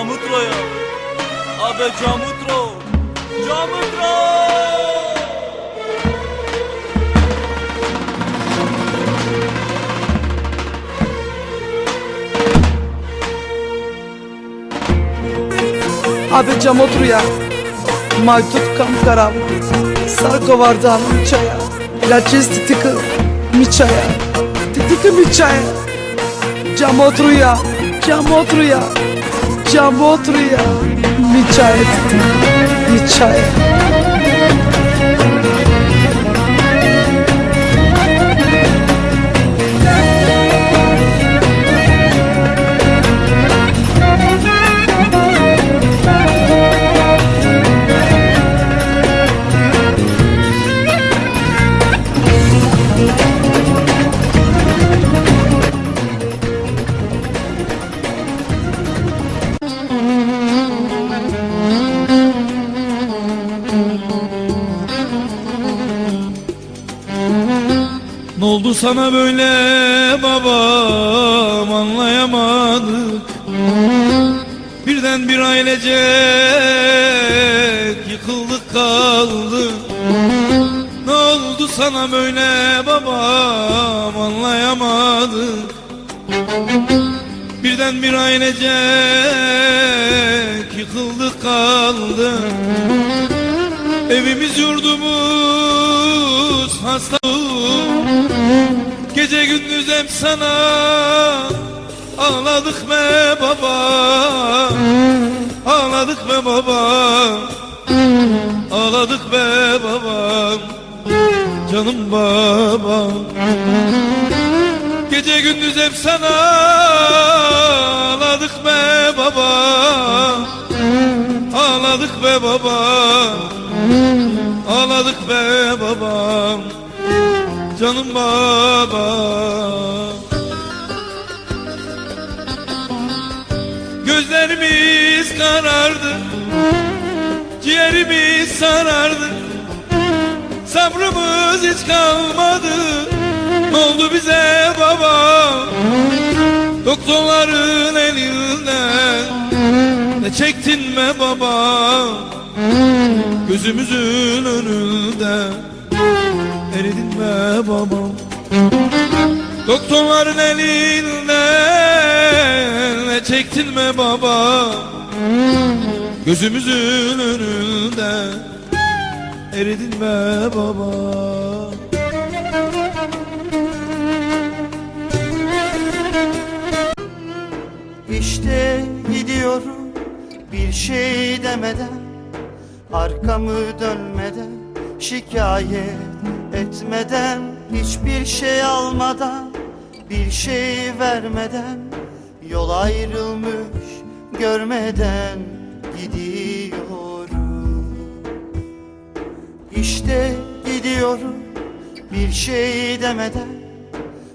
Camutro'ya. Abi Camutro. Camutro. Abi cam otur ya. Maydut kam karam. Sarko vardı hanım çaya. Laçez titikı miçaya. Titikı miçaya. Cam otur ya. Cam otur Ne oldu sana böyle babam? Anlayamadık. Birden bir ailecek yıkıldık kaldık. Ne oldu sana böyle babam? Anlayamadık. Birden bir ailecek yıkıldık kaldık. Evimiz yurdumuz hasta Gece gündüz hep sana Ağladık be baba? Ağladık be baba? Ağladık be baba. Canım babam Gece gündüz hep sana Ağladık be baba. Ağladık be baba Canım baba. Gözlerimiz karardı Ciğerimiz sarardı. Sabrımız hiç kalmadı. Ne oldu bize baba? Doktorların elinden Ne çektin be baba? Gözümüzün önünde Be babam. Doktorların elinden Ne çektin be baba. Gözümüzün önünde Eridin be baba. İşte gidiyorum bir şey demeden Arkamı dönmeden şikayet etmeden Hiçbir şey almadan bir şey vermeden Yol ayrılmış görmeden gidiyorum. İşte gidiyorum bir şey demeden